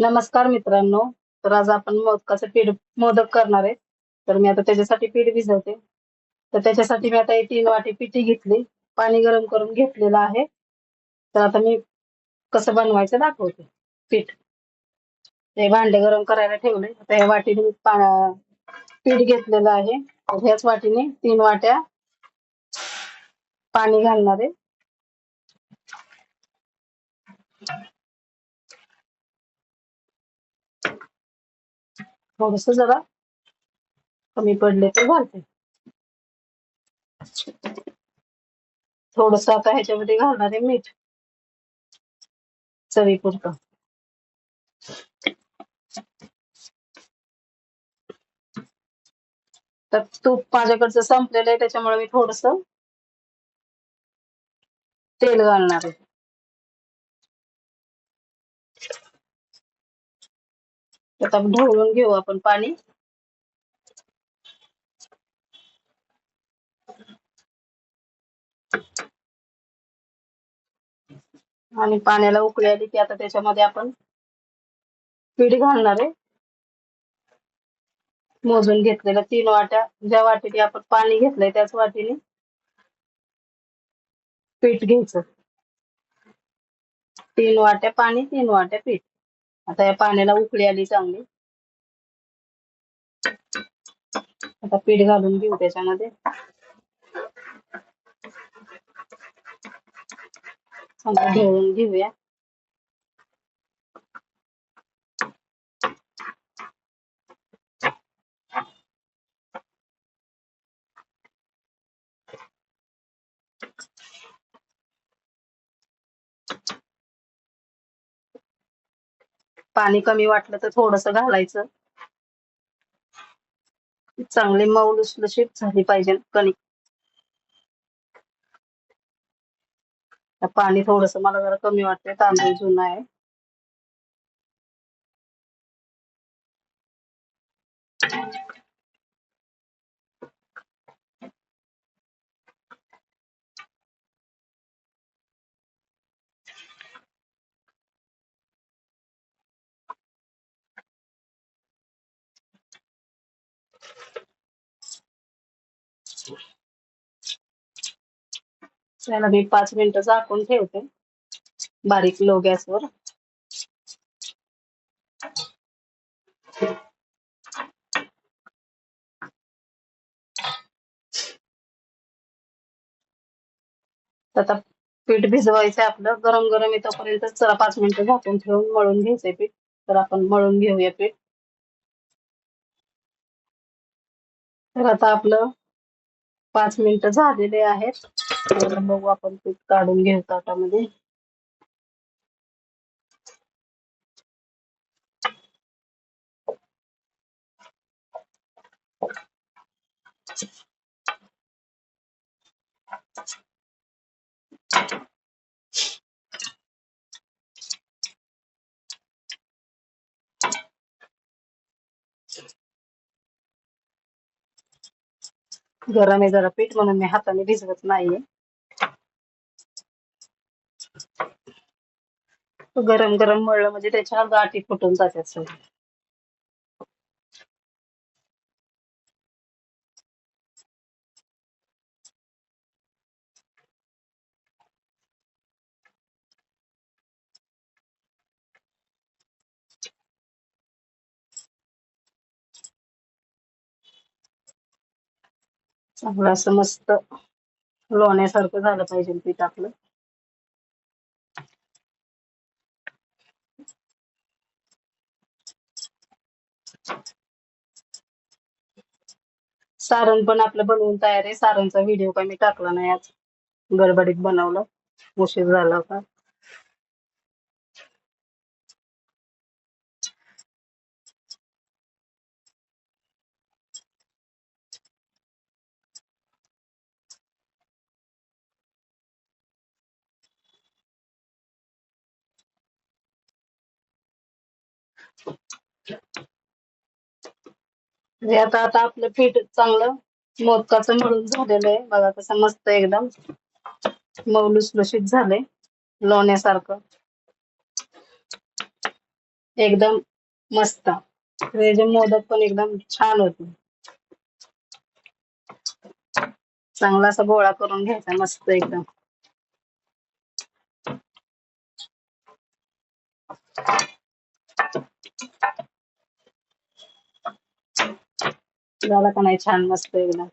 नमस्कार मित्रांनो. तर आज आपण मोदकाचं पीठ मोदक करणार आहे. तर मी आता त्याच्यासाठी पीठ भिजवते. तर त्याच्यासाठी मी आता हे तीन वाटी पिठी घेतली. पाणी गरम करून घेतलेलं आहे. तर आता मी कसं बनवायचं दाखवते. पीठ. ते भांडे गरम करायला ठेवले. आता या वाटीने मी पीठ घेतलेलं आहे. ह्याच वाटीने तीन वाट्या पाणी घालणार आहे. थोडस जरा कमी पडले तर घालते. थोडस आता ह्याच्यामध्ये घालणार आहे मीठ. चवीपुरतं. तर तूप माझ्याकडचं संपलेलं आहे त्याच्यामुळे मी थोडस तेल घालणार आहे. आता ढवळून घेऊ आपण पाणी. आणि पाण्याला उकळी आली की आता त्याच्यामध्ये आपण पीठ घालणार आहे. मोजून घेतलेल्या तीन वाट्या ज्या वाटीने आपण पाणी घेतलंय त्याच वाटीने पीठ घ्यायचं. तीन वाट्या पाणी तीन वाट्या पीठ. आता या पाण्याला उकळी आली चांगली. आता पीठ घालून घेऊ त्याच्यामध्ये. चांगलं ढवळून घेऊया. पाणी कमी वाटलं तर थोडस घालायचं. चांगली मऊ लुसलुशीत झाली पाहिजे कणिक. पाणी थोडस मला जरा कमी वाटतंय तांदूळ जुना आहे. त्याला मी पाच मिनिटं झाकून ठेवते. बारीक लो गॅसवर. आता पीठ भिजवायचं आपलं. गरम गरम येतोपर्यंत चला पाच मिनिटं झाकून ठेवून मळून घ्यायचंय पीठ. तर आपण मळून घेऊया पीठ. तर आता आपलं पाच मिनिट झालेले आहेत. बघू आपण पीठ काढून घेऊ ताटामध्ये. गरम आहे जरा पीठ म्हणून मी हाताने भिजवत नाहीये. गरम गरम मळलं म्हणजे त्याच्या गाठी फुटून जातात सगळे. चांगलं असं मस्त लोण्यासारखं झालं पाहिजे पीठ आपलं. सारण पण आपलं बनवून तयार आहे. सारणचा व्हिडिओ काय मी टाकला नाही आज. गडबडीत बनवलं. उशीर झाला होता. म्हणजे आता आता आपलं पीठ चांगलं मोदकाचं मळून झालेलं आहे. बघा कसं मस्त एकदम मऊ लुसलुशीत झालंय लोण्यासारखं. एकदम मस्त. जे मोदक पण एकदम छान होते. चांगला असा गोळा करून घ्यायचा मस्त एकदम. झालं का नाही छान मस्त एकदम.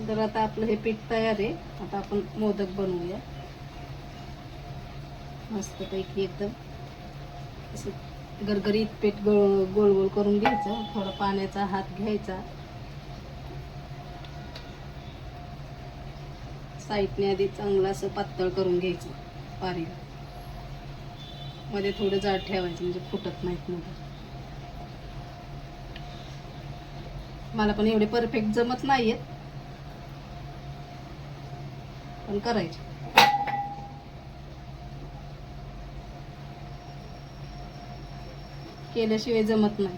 तर आता आपलं हे पीठ तयार आहे. आता आपण मोदक बनवूया. मस्त पैकी एकदम. असं गरगरीत पीठ गोळ गोल गोल करून घ्यायचं. थोडं पाण्याचा हात घ्यायचा. साईडने आधी चांगलं असं पातळ करून घ्यायचं. पारीला मध्ये थोडं जाड ठेवायचं म्हणजे फुटत नाहीत मोदक. मला पण एवढे परफेक्ट जमत नाहीयेत. पण करायचे. केल्याशिवाय जमत नाही.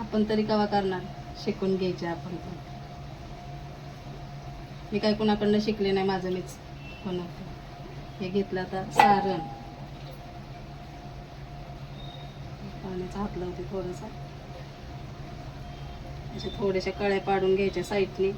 आपण तरी कवा करणार? शिकून घ्यायचे आपण पण. मी काय कुणाकडनं शिकले नाही माझं मीच. कोणाकडे हे घेतलं आता सारण पाण्याचा झाकलं होते थोडंसं. अशा थोड्याशा कळ्या पाडून घ्यायच्या साईडने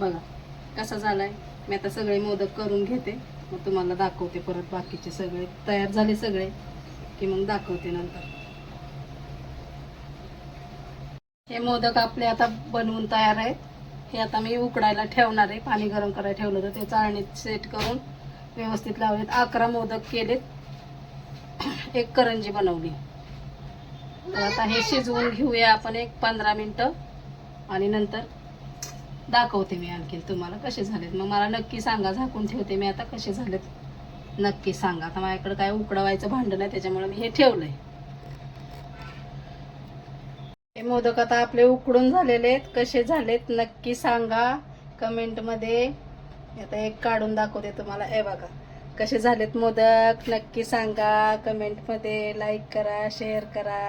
बघा कसा झालाय? मी आता सगळे मोदक करून घेते. मग तुम्हाला दाखवते परत बाकीचे सगळे. तयार झाले सगळे. की मग दाखवते नंतर. हे मोदक आपले आता बनवून तयार आहेत. हे आता मी उकडायला ठेवणार आहे. पाणी गरम करायला ठेवलं होतं ते चाळणीत सेट करून व्यवस्थित लावलेत. अकरा मोदक केलेत. एक करंजी बनवली. तर आता हे शिजवून घेऊया आपण एक पंधरा मिनटं. आणि नंतर दाखवते मी आणखी तुम्हाला कसे झालेत. मग मला नक्की सांगा झाकून ठेवते मी आता कसे झालेत. नक्की सांगा. आता माझ्याकडे काय उकडवायचं भांडण नाही त्याच्यामुळे मी हे ठेवलंय. हे मोदक आता आपले उकडून झालेले आहेत. कसे झालेत नक्की सांगा कमेंटमध्ये. आता एक काढून दाखवते तुम्हाला. हे बघा. कसे झालेत मोदक? नक्की सांगा कमेंटमध्ये. लाईक करा शेअर करा.